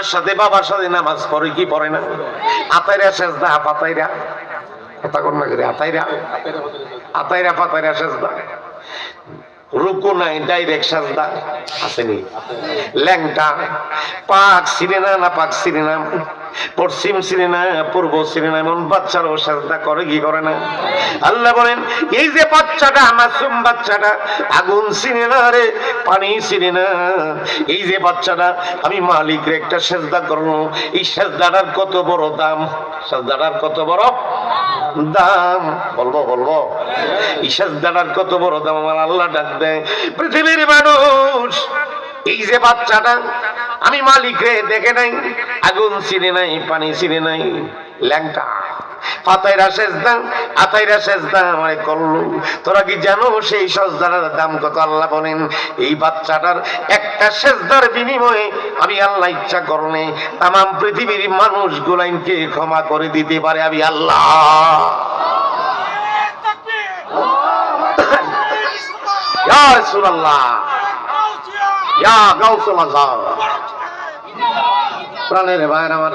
মার সাথে, বাবার সাথে নামাজ পড়ে, কি পড়ে না? আতাইরা সেজদা পাতাইরা কথা না করে, আতাইরা। আতাইরা পাতাইরা সেজদা। রুকু নাই ডাইরেক্ট সাজদা আসেনি। ল্যাংটা, পাক সিনেনা না পাক সিনেনা পশ্চিম সিনেনা পূর্ব সিনেনা এমন বাচ্চারাও সাজদা করে, কি করে না? আল্লাহ বলেন, এই যে বাচ্চাটা আমার মাসুম বাচ্চাটা আগুন সিনেনা রে, পানি সিনেনা এই যে বাচ্চাটা, আমি মালিকের একটা সেজদা করব। এই সেজদাটার কত বড় দাম? সেজদাটার কত বড় দাম, বলব বলব। ইসাজ দাঁড়ার কত বড় দাম, আমার আল্লাহ ডাক দেয়। পৃথিবীর মানুষ, এই যে বাচ্চাটা, আমি মালিক দেখে নাই, আগুন চিনে নাই, পানি চিনে নাই, ল্যাংটা। পাতাইরা সেজদা, আতাইরা সেজদা আমায় করল। তোরা কি জানো সেই সজদার দাম কত? আল্লাহ বলেন, এই বাচ্চাটার একটা সেজদার বিনিময়ে আমি আল্লাহ ইচ্ছা করলে তাম পৃথিবীর মানুষ গুলাইনকে ক্ষমা করে দিতে পারে আমি আল্লাহ। প্রাণের ভাইয়ের আমার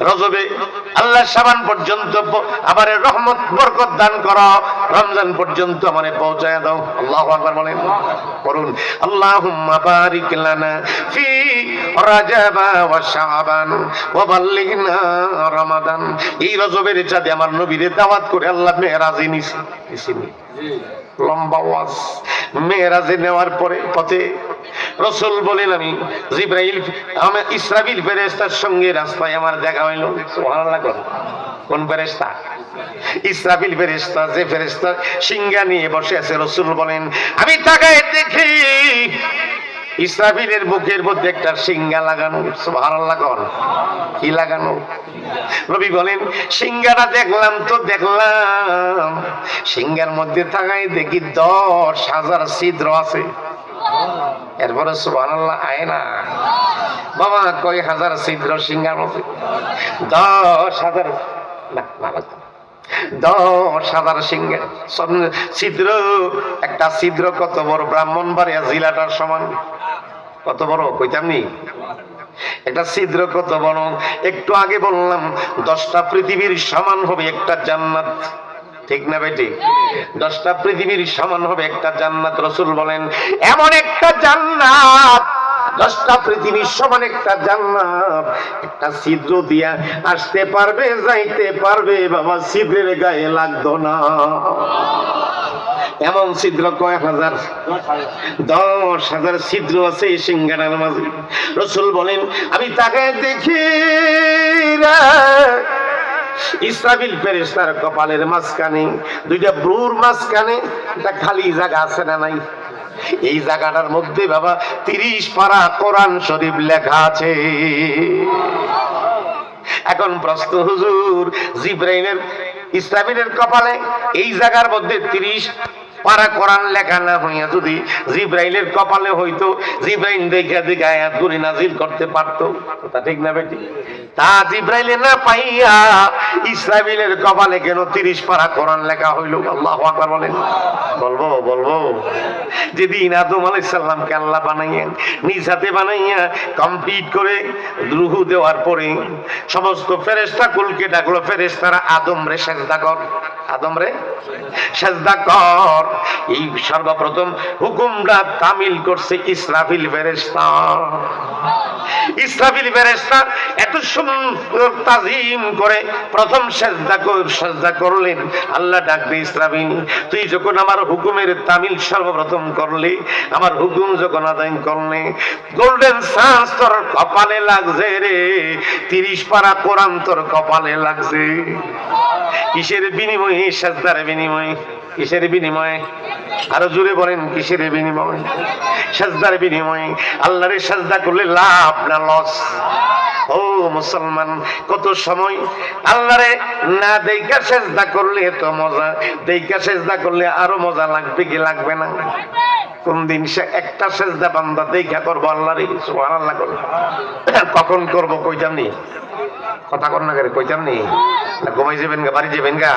রজবে আল্লাহ সাবান পর্যন্ত আমার রহমত বরকত দান করো। রমজান পর্যন্ত আমারে পৌঁছায় দাও। আল্লাহ আকবার বলেন। করুন আল্লাহুম্মা বারিক লানা ফি রাজাবা ওয়া শাবান ওয়া বাল্লিগনা রমাদান। এই রজবের চাঁদে আমার নবীরে দাওয়াত করে আল্লাহ মেরাজে নিছে নিছিনি। লম্বা ওয়াজ। মেয়েরাজে নেওয়ার পরে পথে রসুল বলেন আমি জিব্রাইল আমার ইসরাবিল ফেরেস্তার সঙ্গে রাস্তায় আমার দেখা হইল। কোন ফেরেস্তা ইসরাফিল ফেরেস্তা যে ফেরেস্তা সিংহা নিয়ে বসে আছে, রসুল বলেন, আমি তাকায় দেখি ইসরাফিলের বুকের মধ্যে একটা সিংহা লাগানো। সুবহানাল্লাহ কোন কি লাগানো? নবী বলেন, সিংহাটা দেখলাম তো দেখলাম, সিংহার মধ্যে থাকায় দেখি দশ হাজার ছিদ্র আছে। এরপরে সুবহানাল্লাহ আয় না বাবা, কয় হাজার ছিদ্র সিংহার মধ্যে? দশ হাজার। দশ হাজার সিংহের ছিদ্র, একটা ছিদ্র কত বড়? ব্রাহ্মণ বাড়িয়া জিলাটার সমান। কত বড়? কইতাম নি? একটা ছিদ্র কত বড়? একটু আগে বললাম, দশটা পৃথিবীর সমান হবে একটা জান্নাত। ঠিক না বেটি? দশটা পৃথিবীর সমান হবে একটা জান্নাত রসুল বলেন এমন একটা জান্নাত দশটা পৃথিবীর সমান একটা জান্নাত। একটা ছিদ্র দিয়া আসতে পারবে যাইতে পারবে বাবা ছিদ্রের গায়ে লাগতো না। এমন ছিদ্র কয় হাজার? দশ হাজার ছিদ্র আছে এই সিংহাটার মাঝে। রসুল বলেন আমি তাকে দেখি রে, ইসরাবিল ফেরেশতার কপালের মাঝখানে, দুইটা ব্রুর মাঝখানে একটা খালি জায়গা আছে না নাই? এই জায়গাটার মধ্যে বাবা তিরিশ পারা কোরআন শরীফ লেখা আছে। এখন প্রশ্ন, হুজুর, জিব্রাইলের, ইসরাফিলের কপালে এই জায়গার মধ্যে তিরিশ পারা কোরআন লেখা না হইয়া যদি জিব্রাইলের কপালে হইতো, জিব্রাইল দেখে দেখে আয়াত গুলি নাজিল করতে পারতো। তা ঠিক না বেটি? তা জিব্রাইলে না পাইয়া ইসরাফিলের কপালে কেন তিরিশ পারা কোরআন লেখা হইল? আল্লাহ আকবার বলেন। বলব বলব। যেদিন আদম আলাইসাল্লামকে আল্লাহ বানাইয়া নিজ হাতে বানাইয়া কমপ্লিট করে রুহু দেওয়ার পরে সমস্ত ফেরেস্তা কুলকে ডাকলো ফেরেস্তারা আদম রে সেজদা কর। আদম রে? সেজদা কর। এই সর্বপ্রথম হুকুমটা তামিল করছে ইসরাফিল ইসরাফিল এত সুন্দর তাজিম করে প্রথম সেজদা সেজদা করলেন। আল্লাহ ডাক দিয়ে, ইসরাফিল, তুই যখন আমার হুকুমের তামিল সর্বপ্রথম করলি, আমার হুকুম যখন আদায় করলে গোল্ডেন সান্স তোর কপালে লাগছে রে, তিরিশ পারা কোরআন তোর কপালে লাগছে। কিসের বিনিময়ে সেজদার বিনিময়ে, কিসের বিনিময়ে? আরও জুড়ে বলেন, কিসের বিনিময়ে? সেজদার বিনিময়ে, আল্লাহরে সেজদা করলে লাভ না লস ও মুসলমান, কত সময় আল্লাহরে না দেইকা সেজদা করলে তো মজা দেইকা সেজদা করলে আরও মজা লাগবে কি লাগবে না? কোন দিন সে একটা সেজদা বান্দা দেখা করব আল্লাহরে? সুবহানাল্লাহ করব। কখন করব কইতাম নি কথা কর না করে কইতাম না ঘুমাই যাবেন গা, বাড়ি যাবেন গা?